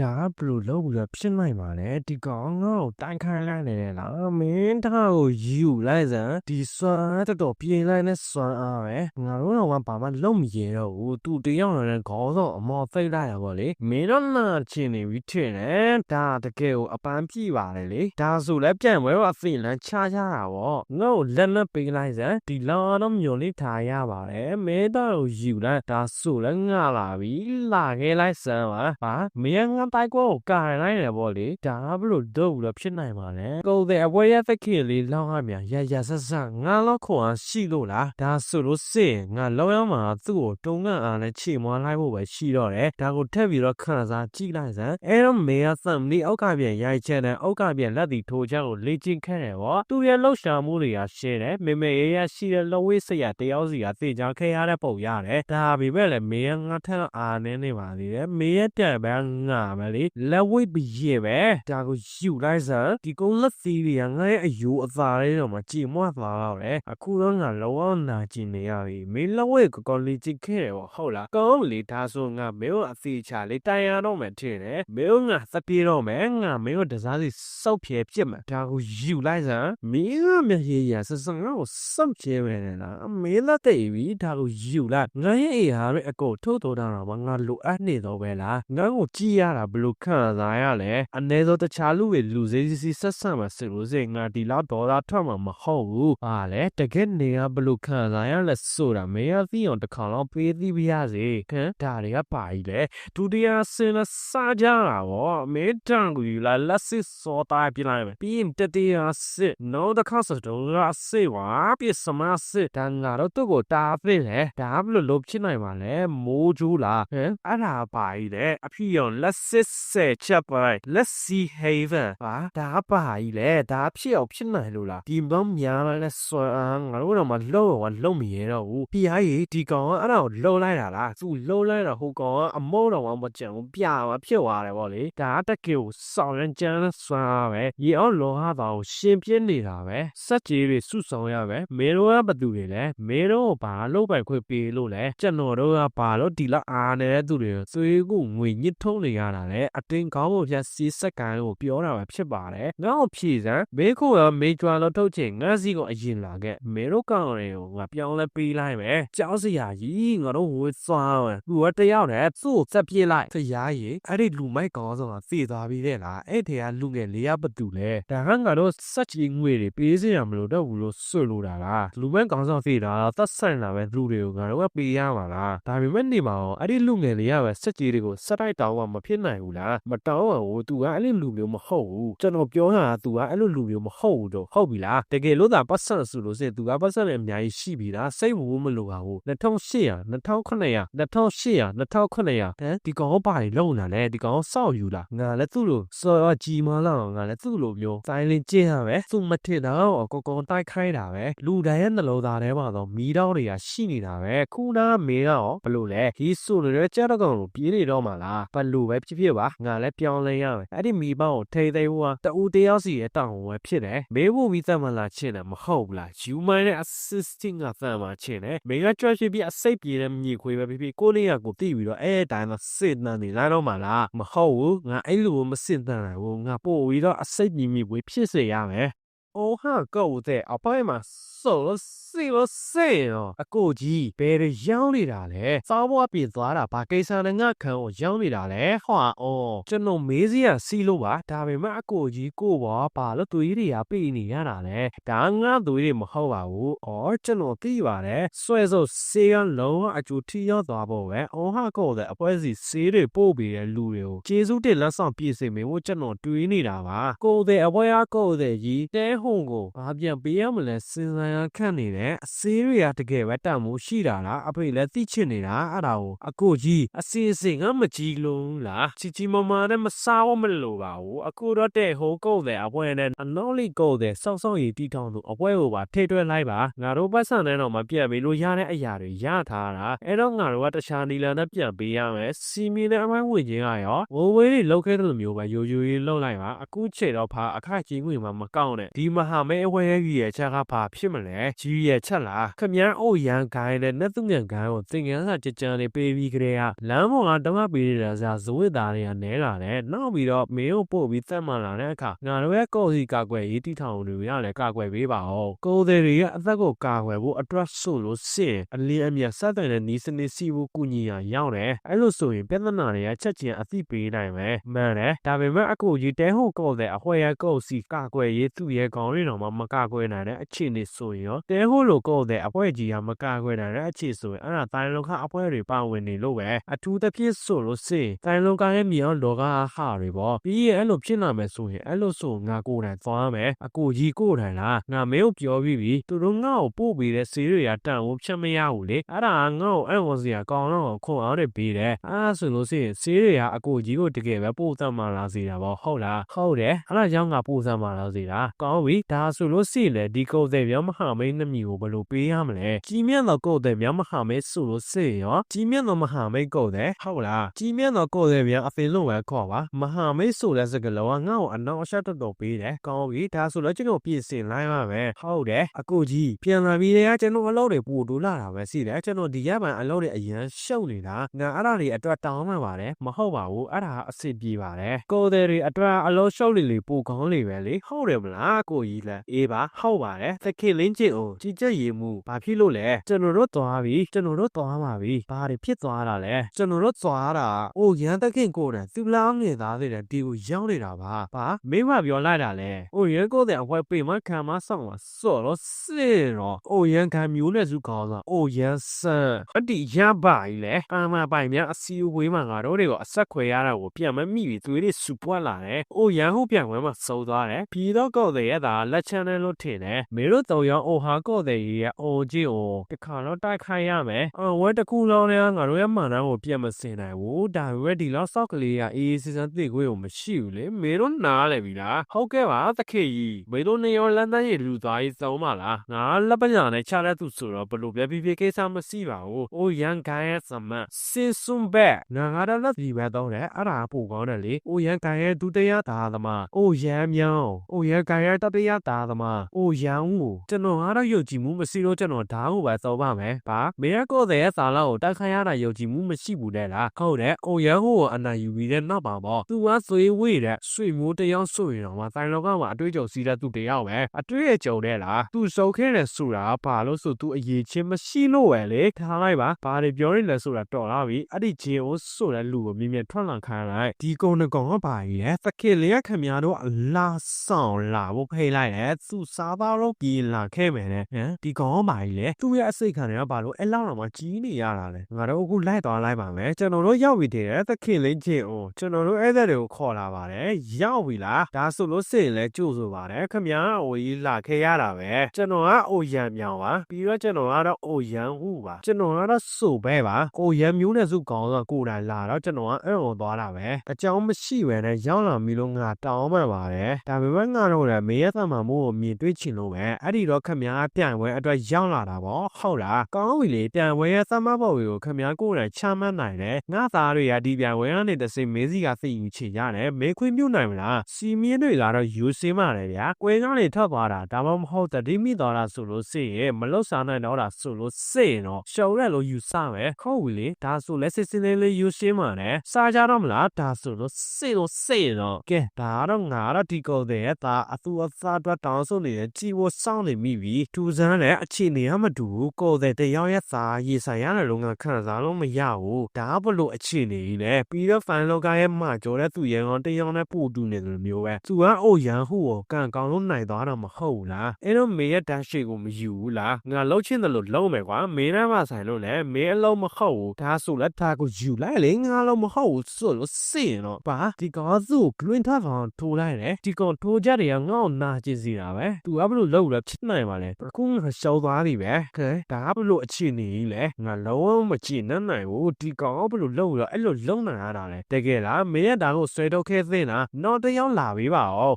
ဒါကဘယ်လိုလုပ်ပြီးတော့ဖြစ်နိုင်ပါလဲဒီကောင်ငါ့ကိုတိုင်ခိုင်းလိုက်နေတယ်လားမင်းဒါကိုယူလိုက်စမ်းဒီစွမ်းတော်တော်ပြေးလိုက်နဲ့စွမ်းအားပဲငါတို့တော့ဘာမှလုံးမရတော့ဘူးသူတယောက်နဲ့ခေါင်းဆောင်အမော်သိလိုက်ရပါလေမင်းတော့နာချင်နေပြီထင်တယ်ဒါတကယ်ကိုအပန်းပြပါလေလေဒါဆိုလဲပြန်ပွဲတော့အဖိလန်းချကြတာပေါ့ငါ့ကိုလက်လက်ပေးလိုက်စမ်းဒီလောက်တော့မျောလေးထားရပါတယ်မင်းတော့ကိုယူလိုက်ဒါဆိုလဲငါလာပြီလာခဲ့လိုက်စမ်းပါဟာမင်းငါတိုက်ကွာကိုကာရလိုက်တယ်ပေါ့လေဒါကဘလို့တော့ဘူးတော့ဖြစ်နိုင်ပါလဲကိုယ်တဲ့အပွဲရသက်ခင်လေးလောက်ရမြန်ရရဆက်ဆက်ငါလောက်ခွန်အားရှိလို့လားဒါဆိုလို့စင်ငါလောက်ရမှာသူ့ကိုတုံးကန်အားနဲ့ချေမွားလိုက်ဖို့ပဲရှိတော့တယ်ဒါကိုထက်ပြီးတော့ခန်းစားကြည့်လိုက်စမ်းအဲ့တော့မေကသမ်လေးအောက်ကပြန်ရိုက်ချက်နဲ့အောက်ကပြန်လက်တီထိုးချက်ကိုလေ့ကျင့်ခဲ့တယ်ပေါ့သူရဲ့လှုပ်ရှားမှုတွေကရှင်းတယ်မေမေရရရှိတဲ့လဝိစရတယောက်စီကသိကြခဲ့ရတဲ့ပုံရတယ်ဒါပေမဲ့လည်းမေကငါထက်အားနေနေပါသေးတယ်မေရဲ့တက်ပဲငါပဲလေလက်ဝိပရေပဲဒါကိုယူလိုက်စမ်းဒီကုန်းလက်သီးတွေကငါရဲ့အယူအသာလေးတော့မကြည်မွတ်သွားတော့တယ်အခုတော့ငါလောအောင်နာကျင်နေရပြီမေလက်ဝိကကောလေးကြည့်ခဲ့တယ်ပေါ့ဟုတ်လားကောင်းလေဒါဆိုငါမေကိုအသေးချလေးတိုင်ရတော့မယ်ထင်တယ်မေကိုငါသပြေတော့မယ်ငါမေကိုတစားစီစောက်ဖြဲပြစ်မယ်ဒါကိုယူလိုက်စမ်းမေကမျက်ရည်ရဆဆငါကိုစောက်ဖြဲမယ်လားမေလက်တဲ့ပြီဒါကိုယူလိုက်ငါရဲ့အိဟာရဲ့အကိုထိုးတော်တာတော့ငါလိုအပ်နေတော့ပဲလားငါကိုကြည့်ရတာဘလို့ခံစားရလဲအ ਨੇ သောတခြားလူတွေလူစည်းစီဆက်ဆံမှာစစ်လို့စိငါဒီလောက်ဒေါ်လာထွက်မှာမဟုတ်ဘူးဟာလေတကယ်နေကဘလို့ခံစားရလဲဆိုတာမေရသိအောင်တစ်ခါတော့ပေးသိပြရစေဟမ်ဒါတွေကပါကြီးလေဒုတိယဆင်းလာစားကြတာဗောမေတန်ကူလာလက်စစ်စောတာပြလိုက်မယ်ပြီးရင်တတိယစစ်နောက်တစ်ခါဆိုတော့ရစစ်ဝါပြစမစစ်တန်ငါတော့သူ့ကိုတားသိလေဒါဘလို့လို့ဖြစ်နိုင်ပါလဲမိုးကျူးလားဟမ်အဲ့ဒါပါကြီးလေအဖြစ်အောင်လက်စစ်ဆဲချက်ပိုင်လက်စီဟေဗန်ဟာဒါပါကြီးလေဒါဖြစ်အောင်ဖြစ်နိုင်လို့လားဒီတော့များလဲဆွမ်းငါတို့တော့မလှုပ်ရောလှုပ်မရတော့ဘူးပြားကြီးဒီကောင်ကအဲ့ဒါကိုလှုပ်လိုက်တာလားသူလှုပ်လိုက်တာဟိုကောင်ကအမောတော်မကြံဘူးပြားမှာဖြစ်သွားတယ်ဗောလေဒါတက်ကယ်ကိုစောင်းရန်ကြမ်းဆွမ်းပဲရေအောင်လောဟာတော်ကိုရှင်ပြင်းနေတာပဲစက်ကြီးတွေစုဆောင်ရပဲမေတို့ကဘသူတွေလဲမေတို့ကဘာလှုပ်ပိုက်ခွေပေးလို့လဲကျွန်တော်တို့ကဘာလို့ဒီလောက်အားနေတဲ့သူတွေသွေးကိုငွေညစ်ထုံးနေရတာလဲအတင်းကောင်းဖို့ဖြတ်စီးစက်ကန်ကိုပြောတာပဲဖြစ်ပါတယ်ငါ့ကိုဖြည့်စမ်းမေခိုကမေကျွာလို့ထုတ်ချင်ငါစီကိုအရင်လာခဲ့မေတို့ကောင်တွေကိုငါပြောင်းလဲပေးလိုက်မယ်ကြောက်စရာကြီးငါတို့ဝေးသွားတယ်သူကတယောက်တည်းသူ့ကိုစက်ပြေးလိုက်ဖရားကြီးအဲ့ဒီလူမိုက်ကောင်ဆောင်ကသေသွားပြီတဲ့လားအဲ့ထဲကလူငယ်လေးရဘသူလဲဒါကငါတို့စက်ကြီးငွေတွေပေးစရာမလိုတော့ဘူးလို့ဆွလို့တာလားလူမိုက်ကောင်ဆောင်သေတာသတ်ဆိုင်လာပဲလူတွေကိုငါတို့ကပေးရမှာလားဒါပေမဲ့နေမှာအောင်အဲ့ဒီလူငယ်လေးရပဲစက်ကြီးတွေကိုစက်တိုက်တောင်းမှမဖြစ်နိဘူးလားမတောင်းအောင် तू ကအဲ့လိုလူမျိုးမဟုတ်ဘူးကျွန်တော်ပြောတာ तू ကအဲ့လိုလူမျိုးမဟုတ်ဘူးတော့ဟုတ်ပြီလားတကယ်လို့သာပတ်စံဆိုလို့စင် तू ကပတ်စံလည်းအများကြီးရှိပြီလားစိတ်ဘူးမလိုပါဘူး2800 2900 2800 2900ဟမ်ဒီကောင်ဘာတွေလုံလာလဲဒီကောင်စောက်ယူလားငါလည်းသူ့လိုစော်ရကြီးမလာငါလည်းသူ့လိုမျိုးတိုင်းလင်းကျင်းရပဲသူမထစ်တော့အကောကောတိုက်ခိုင်းတာပဲလူတိုင်းရဲ့နှလုံးသားထဲမှာတော့မီးတောင်းတွေကရှိနေတာပဲခုနကမေကရောဘလို့လဲဒီဆိုနေတဲ့ကြက်တကောင်ကိုပြေးနေတော့မှလားဘလို့ပဲဖြစ်ဖြစ် ြစ်ပါငါလည်းပြောင်းလဲရမယ်အဲ့ဒီမိဘကိုထိသိဟိုကတူတယောက်စီရဲ့တောင်းဝဲဖြစ်တယ်မေဖို့ပြီးသက်မလာချင်းတယ်မဟုတ်ဘူးလားယူမိုင်းနဲ့ assisting ကသမ်းမှာချင်းတယ်မေကကြွရှိပြီးအစိတ်ပြေတဲ့မြေခွေပဲဖြစ်ဖြစ်ကိုလေးကကိုတိပြီးတော့အဲတိုင်းတော့စစ်နန်းနေလိုက်တော့မှလားမဟုတ်ဘူးငါအဲ့လိုမစစ်တန်နိုင်ဘူးငါပို့ပြီးတော့အစိတ်မြမြဝေးဖြစ်စေရမယ် အိုဟာကောက်တဲ့အပိုင်းမှာစောလို့စီလို့စေရောအကိုကြီးဘယ်ရရောင်းနေတာလဲစောင်းဘွားပြေသွားတာဘာကိစ္စနဲ့ငါခံကိုရောင်းနေတာလဲဟွာအော်ကျွန်တော်မေးစရာစီလို့ပါဒါပေမဲ့အကိုကြီးကိုဘွားဘာလို့သွေးတွေကပြေးနေရတာလဲဒါငါသွေးတွေမဟုတ်ပါဘူးအော်ကျွန်တော်သိပါတယ်ဆွဲဆိုစေကလုံးဝအကျူထီရောက်သွားဖို့ပဲအော်ဟာကောက်တဲ့အပွဲစီစေးတွေပို့ပေးတဲ့လူတွေကိုကျေးဇူးတင်လက်ဆောင်ပြည့်စုံမေဖို့ကျွန်တော်တွေးနေတာပါကိုယ်တဲ့အပွဲအားကိုယ်တဲ့ကြီးတဲဟုံကိုဘာပြန်ပေးရမလဲစဉ်းစားရခန့်နေတယ်အစေးတွေကတကယ်ပဲတတ်မှုရှိတာလားအဖေလည်းသိချင်နေတာအဲ့ဒါကိုအကိုကြီးအစီအစဉ်ကမကြည့်လုံးလားချီချီမမနဲ့မစားဝမလို့ပါဘူးအကိုတော့တဲ့ဟိုကုတ်တဲ့အပွဲနဲ့အနော်လေးကုတ်တဲ့စောက်စောက်ရည်တီထောင်သူအပွဲကိုပါထိတွဲလိုက်ပါငါတို့ပတ်စံနဲ့တော့မပြတ်ပြီလို့ရတဲ့အရာတွေရထားတာအဲ့တော့ငါတို့ကတခြားနီလန်နဲ့ပြန်ပေးရမယ်စီမီနဲ့အမိုင်းဝင်ခြင်းကရောဝဝေးတွေလောက်ခဲ့တဲ့လိုမျိုးပဲရိုးရိုးရေးလောက်လိုက်ပါအခုချိန်တော့ဖာအခကြီးငွေမှမကောက်နဲ့ဒီမဟာမဲအဝဲကြီးရဲ့ချက်ကဘာဖြစ်မလဲကြီးရဲ့ချက်လားခမန်းအိုရန်ခိုင်းတဲ့နတ်သူငန်ခိုင်းကိုသင်္ကန်းစာကြကြလေးပေးပြီးကြတဲ့ကလမ်းပေါ်ကတမပေးနေတာစားဇဝိသားတွေကနဲလာတယ်နောက်ပြီးတော့မင်းကိုပို့ပြီးသက်မှန်လာတဲ့အခါငါတို့ရဲ့ကော်စီကာကွယ်ရေးတီထောင်တွေရလည်းကာကွယ်ပေးပါဦးကိုယ်တွေရဲ့အသက်ကိုကာကွယ်ဖို့အတွက်ဆိုလို့စင်အလင်းအမြတ်စတဲ့တဲ့နီးစနစ်စီဖို့ကုညီရရောက်တယ်အဲ့လိုဆိုရင်ပြဿနာတွေကချက်ချင်းအသိပေးနိုင်မယ်မှန်တယ်ဒါပေမဲ့အခုကြီးတဲဟုတ်ကော့တဲ့အခွဲရကော့စီကာကွယ်ရေးသူ့ရဲ့ကောင်းရင်းတော်မှာမကာကွယ်နိုင်တဲ့အခြေအနေဆိုရင်ရောတဲဟုတ်လို့ကော့တဲ့အဖွဲကြီးကမကာကွယ်နိုင်တဲ့အခြေဆိုရင်အဲ့ဒါတိုင်းလုံးခအဖွဲတွေပါဝင်နေလို့ပဲအထူးသဖြင့်ဆိုလို့စင်တိုင်းလုံးကရဲ့မြေအောင်လောကဟာတွေပေါ့ပြီးရင်အဲ့လိုဖြစ်လာမယ်ဆိုရင်အဲ့လိုဆိုငါကိုယ်တိုင်သွားမယ်အကိုကြီးကိုယ်တိုင်လားငါမင်းကိုပြောပြီးပြီသူတို့ငါ့ကိုပို့ပေးတဲ့ဆေးတွေကတန်ဖို့ဖြတ်မရဘူးလေအဲ့ဒါငါ့ကိုအဲ့ဝန်စီကကောင်းတော့ခွန်အောင်တွေပေးတယ်အဲ့ဒါဆိုလို့စင်ဆေးတွေကအကိုကြီးကိုတကယ်ပဲပို့သတ်မှလာစေတာပေါ့ဟုတ်လားဟုတ်တယ်အဲ့ဒါကြောင့်ငါပို့သတ်မှလာစေတာကောင်းပြီဒါဆိုလို့စင်လေဒီကုတ်တဲ့ပြောမဟာမင်းနှမီကိုဘယ်လိုပေးရမလဲကြီးမြတ်သောကုတ်တဲ့ပြောမဟာမင်းဆိုလို့စင်ရောကြီးမြတ်သောမဟာမင်းကုတ်တဲ့ဟုတ်လားကြီးမြတ်သောကုတ်တဲ့ပြောအဖင်လို့ပဲခေါ်ပါမဟာမင်းဆိုတဲ့စကားလုံးကငါ့ကိုအနောက်အရှက်တော်တော်ပေးတယ်ကောင်းပြီဒါဆိုတော့ကျွန်တော်ပြင်ဆင်လိုက်ပါမယ်ဟုတ်တယ်အကိုကြီးပြန်လာပြီးတဲ့ကကျွန်တော်အလုပ်တွေပို့တူလာတာပဲရှိတယ်ကျွန်တော်ဒီရက်ပိုင်းအလုပ်တွေအရင်ရှုပ်နေတာငါအဲ့ဒါတွေအတွက်တောင်းမှပါတယ်မဟုတ်ပါဘူးအဲ့ဒါအဆင်ပြေပါတယ်ကိုယ်တွေအတွက်အလုပ်ရှုပ်လေလေပိုကောင်းလေပဲလေဟုတ်တယ်မလားကိုကြီးလဲအေးပါဟုတ်ပါတယ်သခင်လင်းကျင်အောင်ကြည်ကြက်ရည်မှုဘာဖြစ်လို့လဲကျွန်တော်တို့သွားပြီကျွန်တော်တို့သွားပါပြီဘာတွေဖြစ်သွားတာလဲကျွန်တော်တို့သွားတာအိုရန်သခင်ကိုယ်နဲ့သူလားငယ်သားတွေတဲ့ဒီကိုရောက်နေတာပါဘာမင်းမပြောလိုက်တာလဲအိုရန်ကိုယ်တဲ့အဖွဲပေမခံမဆောင်ပါစော်တော့စစ်တော့အိုရန်ခံမျိုးနဲ့စုကောင်းစားအိုရန်ဆန်အတိရပါကြီးလေကာမပိုင်များအစီအဝေးမှာငါတို့တွေကိုအဆက်ခွဲရတာကိုပြန်မမိပြီးသွေးတွေစူပွက်လာတယ်အိုရန်ဟုတ်ပြန်ဝဲမှာစုံသွားတယ်ပြီးတော့ကောက်တဲ့ရတာလက်ချမ်းနဲ့လို့ထင်တယ်မင်းတို့တော့ရောအိုဟာကောက်တဲ့ရဲ့အိုကြီးကိုတခါတော့တိုက်ခိုင်းရမယ်အဝဲတစ်ခုလုံးနဲ့ငါတို့ရဲ့မှန်တမ်းကိုပြန်မစင်နိုင်ဘူးဒါပေမဲ့ဒီလောက်ဆောက်ကလေးကအေးအေးစစသိခွေးကိုမရှိဘူးလေမင်းတို့နားလေပြီလားဟုတ်ကဲ့ပါသခေကြီးမင်းတို့နေရောလန်းတန်းရလူသားကြီးစုံပါလားငါလက်ပညာနဲ့ခြားတဲ့သူဆိုတော့ဘလို့ပြပြပြကိစ္စမရှိပါဘူးအိုရန်ကိုင်းရဲ့စမန်စင်စွန်ဘက်ငါငါတော့လက်ဒီပဲတော့တယ်အဲ့ဒါပို့ကောင်းတယ်လေအိုရန်ကိုင်းရဲ့ဒုတိယသားသမားအိုရန်မြောင်းအိုရန်ကိုင်းရဲ့တတိယသားသမားအိုရန်ကိုကျွန်တော်ကတော့ယုံကြည်မှုမရှိလို့ကျွန်တော်ဓာတ်ကိုပဲစောပါမယ်ဗာမင်းကောတဲ့ရဲ့စာလောက်ကိုတိုက်ခိုင်းရတာယုံကြည်မှုမရှိဘူးတဲ့လားဟုတ်တယ်အိုရန်ကိုအနာယူပြီးတဲ့နောက်ပါပေါ့သူကဆွေးဝေးတဲ့ဆွေမျိုးတယောက်ဆိုရင်တော့မှတိုင်လောကမှာအတွေ့အကြုံစီးတဲ့သူတယောက်ပဲအတွေ့အကြုံတဲ့လားသူစုံခဲတယ်ဆိုတာဘာလို့ဆိုသူအရေးချင်းမရှိလို့ပဲလေထားလိုက်ပါဘာတွေပြောရလဲဆိုတာတော်လာပြီအဲ့ဒီဂျင်အိုဆိုတဲ့လူကိုမြင်မြင်ထွက်လာခိုင်းလိုက်ဒီကုန်းကောင်ကပါကြီးလေသခင်လေးကခင်များတို့အလားဆောင်လာဖို့ဖိတ်လိုက်တယ်သူစားသားတော့ပြေးလာခဲ့မယ်နဲ့ဟမ်ဒီကောင်ကပါကြီးလေသူ့ရဲ့အစိတ်ခံတွေကဘာလို့အဲ့လောက်တော့မှကြီးနေရတာလဲငါတို့အခုလိုက်သွားလိုက်ပါမယ်ကျွန်တော်တို့ရောက်ပြီတည်းသခင်လေးဂျင်အိုကျွန်တော်တို့အဲ့တဲ့တွေကိုခေါ်လာပါတယ်ရောက်ပြီလားဒါဆိုလို့စင်လဲကြို့ဆိုပါတယ်ခင်ဗျားအိုကြီးလာခဲ့ရတာပဲကျွန်တော်ကအိုရံမြောင်ပါပြီးတော့ကျွန်တော်ကတော့အိုရံဟုပါကျွန်တော်ကတော့ဆိုပဲပါအိုရံမျိုးနဲ့စုကောင်းဆိုကိုယ်တိုင်လာတော့ကျွန်တော်ကအဲ့လိုသွားတာပဲအကြောင်းမရှိပဲနဲ့ရောက်လာပြီလို့ငါတောင်းမှန်ပါတယ်ဒါပေမဲ့ငါတို့လည်းမေးရသမန်မို့ကိုမြင်တွေ့ချင်လို့ပဲအဲ့ဒီတော့ခင်ဗျားပြန်ပွဲအတွက်ရောက်လာတာပေါ့ဟုတ်လားကောင်းပြီလေပြန်ပွဲရဲ့သမတ်ဘော်ကိုခင်ဗျားကိုယ်တိုင်ချမှတ်နိုင်တယ်ငါသားတွေကဒီပြန်ပွဲကနေတစင်မေးစီကသိယူချင်ရတယ်မေးခွင့်ပြုနိုင်မလားစီမင်းတွေလာတော့ယူစင်းမှလည်းဗျာကွဲကနေထွက်သွားတာဒါမှမဟုတ်တတိမိသွားတာဆိုလို့စိရဲ့မလွတ်စားနိုင်တော့တာဆိုလို့စိရင်တော့ရှော်ရက်လို့ယူဆမယ်ဟုတ်ပြီလေဒါဆိုလက်စစ်စင်းလေးလေးယူရှင်းမှလည်းစားကြတော့မလားဒါဆိုလို့စိလို့စိရင်တော့ကဲဒါတော့ငါတော့ဒီကုန်တဲ့ဒါအသူအသားအတွက်တောင်းဆိုနေတဲ့ကြည်ဝစောင်းနေမိပြီသူစမ်းလည်းအခြေအနေကမတူဘူးကိုယ်တဲ့တယောက်ရဲ့သားရေဆိုင်ရတဲ့လုံကခံစားလို့မရဘူးဒါဘလို့အခြေအနေကြီးလဲပြီးတော့ဖန်လောကရဲ့မှာကြောတဲ့သူရဲ့ကောင်တယောက်နဲ့ပို့တူနေတယ်မျိုးပဲသူကအိုရန်ဟုကိုကန်ကောင်းလို့နိုင်သွားတော့မဟုတ်ဘူးလားအဲ့တော့မေရဲ့တန်းရှိကိုမယူဘူးလားငါလှုပ်ချင်းတယ်လို့လုံးမယ်ကွာမင်းနဲ့မှဆိုင်လို့လဲမင်းအလုံးမဟုတ်ဘူးဒါဆိုလက်ထားကိုယူလိုက်လေငါလုံးမဟုတ်ဘူးဆိုလို့စင်တော့ပါဒီကောင်သူ့ဂရင်းထားကောင်ထိုးလိုက်တယ်ဒီကောင်ထိုးကြတယ်ကငေါ့နာကျင်စီတာပဲသူကဘလို့လုံးလဲဖြစ်နိုင်ပါလဲအခုငါရှောက်သွားပြီပဲခဲဒါကဘလို့အခြေအနေကြီးလဲငါလုံးဝမကြည့်နိုင်ဘူးဒီကောင်ဘလို့လုံးတော့အဲ့လိုလုံးနိုင်ရတာလဲတကယ်လားမင်းရဲ့ဒါကိုဆွဲတော့ခဲသိလားတော့တယောက်လာပေးပါဦး